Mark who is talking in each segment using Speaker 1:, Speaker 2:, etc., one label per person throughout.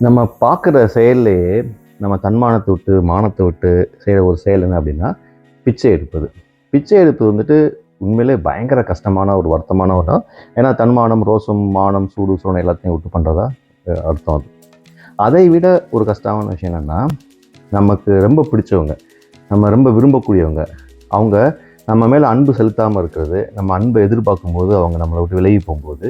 Speaker 1: நம்ம பார்க்குற செயல்லையே நம்ம தன்மானத்தை விட்டு மானத்தை விட்டு செய்கிற ஒரு செயல் என்ன அப்படின்னா பிச்சை எடுப்பது. பிச்சை எடுப்பது வந்துட்டு உண்மையிலே பயங்கர கஷ்டமான ஒரு வருத்தமான ஒரு தான் ஏன்னா தன்மானம் ரோசம் மானம் சூடு சோனம் எல்லாத்தையும் விட்டு பண்ணுறதா அர்த்தம் அது. அதை விட ஒரு கஷ்டமான விஷயம் என்னென்னா நமக்கு ரொம்ப பிடிச்சவங்க நம்ம ரொம்ப விரும்பக்கூடியவங்க அவங்க நம்ம மேலே அன்பு செலுத்தாமல் இருக்கிறது நம்ம அன்பை எதிர்பார்க்கும்போது அவங்க நம்மளை விட்டு விலகி போகும்போது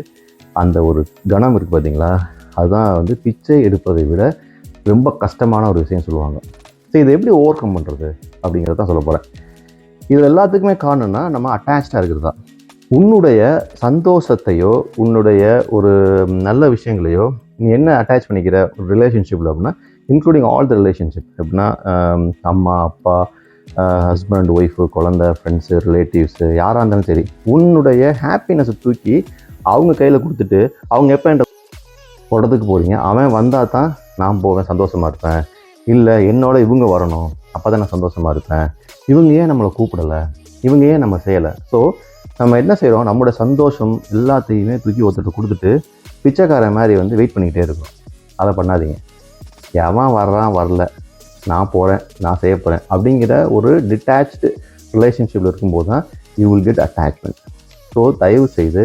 Speaker 1: அந்த ஒரு கணம் இருக்குது பார்த்தீங்களா அதுதான் வந்து பிச்சை எடுப்பதை விட ரொம்ப கஷ்டமான ஒரு விஷயம் சொல்லுவாங்க. ஸோ இதை எப்படி ஓவர் கம் பண்ணுறது அப்படிங்கிறத தான் சொல்ல போகிறேன் இது எல்லாத்துக்குமே காரணம்னா நம்ம அட்டாச்சாக இருக்கிறது தான் உன்னுடைய சந்தோஷத்தையோ உன்னுடைய ஒரு நல்ல விஷயங்களையோ நீ என்ன அட்டாச் பண்ணிக்கிற ஒரு ரிலேஷன்ஷிப்பில் அப்படின்னா இன்க்ளூடிங் ஆல் த ரிலேஷன்ஷிப் எப்படின்னா அம்மா அப்பா ஹஸ்பண்ட் ஒய்ஃபு குழந்த ஃப்ரெண்ட்ஸு ரிலேட்டிவ்ஸு யாராக இருந்தாலும் சரி உன்னுடைய ஹாப்பினஸை தூக்கி அவங்க கையில் கொடுத்துட்டு அவங்க எப்போ என்கிட்ட இடத்துக்கு போகிறீங்க அவன் வந்தால் தான் நான் போவேன் சந்தோஷமாக இருப்பேன். இல்லை என்னோட இவங்க வரணும். அப்போ தான் நான் சந்தோஷமாக இருப்பேன். இவங்க ஏன் நம்மளை கூப்பிடலை? இவங்க ஏன் நம்ம செய்யலை? ஸோ நம்ம என்ன செய்கிறோம் நம்மளோட சந்தோஷம் எல்லாத்தையுமே தூக்கி ஒருத்தர் கொடுத்துட்டு பிச்சைக்காரன் மாதிரி வந்து வெயிட் பண்ணிக்கிட்டே இருக்கும் அதை பண்ணாதீங்க. எவன் வர்றான் வரல. நான் போகிறேன் நான் செய்ய போகிறேன் அப்படிங்கிற ஒரு டிட்டாச்சு ரிலேஷன்ஷிப்பில் இருக்கும்போது தான் you will get attachment so தயவு செய்து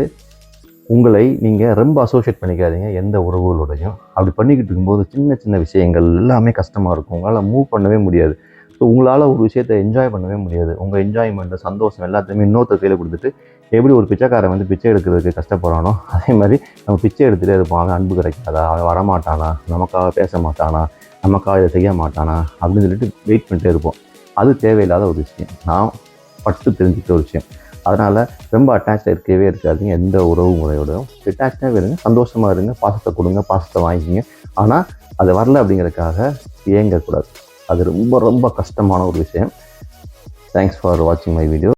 Speaker 1: உங்களை நீங்கள் ரொம்ப அசோசியேட் பண்ணிக்காதீங்க எந்த உறவுகளோடையும். அப்படி பண்ணிக்கிட்டு இருக்கும்போது சின்ன சின்ன விஷயங்கள் எல்லாமே கஷ்டமாக இருக்கும். உங்களால் மூவ் பண்ணவே முடியாது. ஸோ உங்களால் ஒரு விஷயத்தை என்ஜாய் பண்ணவே முடியாது. உங்கள் என்ஜாய்மெண்ட்டு சந்தோஷம் எல்லாத்தையுமே இன்னொருத்தர் கையில் கொடுத்துட்டு எப்படி ஒரு பிச்சைக்காரன் வந்து பிச்சை எடுக்கிறதுக்கு கஷ்டப்படுறானோ அதே மாதிரி நம்ம பிச்சை எடுத்துகிட்டே இருப்போம். அவன் அன்பு கிடைக்காதா? அவன் வரமாட்டானா? நமக்காக பேச மாட்டானா? நமக்காக இதை செய்ய மாட்டானா? அப்படின்னு சொல்லிட்டு வெயிட் பண்ணிட்டே இருப்போம். அது தேவையில்லாத ஒரு விஷயம். நான் பட்டு தெரிஞ்சுக்கிட்ட ஒரு விஷயம். அதனால் ரொம்ப அட்டாச்சாக இருக்கவே இருக்காதுங்க எந்த உறவு முறையோடையும். டிட்டாச்சாகவே இருங்க சந்தோஷமாக இருங்க பாசத்தை கொடுங்க பாசத்தை வாங்கிக்கிங்க. ஆனால் அது வரல அப்படிங்கிறதுக்காக ஏங்கக்கூடாது. அது ரொம்ப ரொம்ப கஷ்டமான ஒரு விஷயம். தேங்க்ஸ் ஃபார் வாட்சிங் மை வீடியோ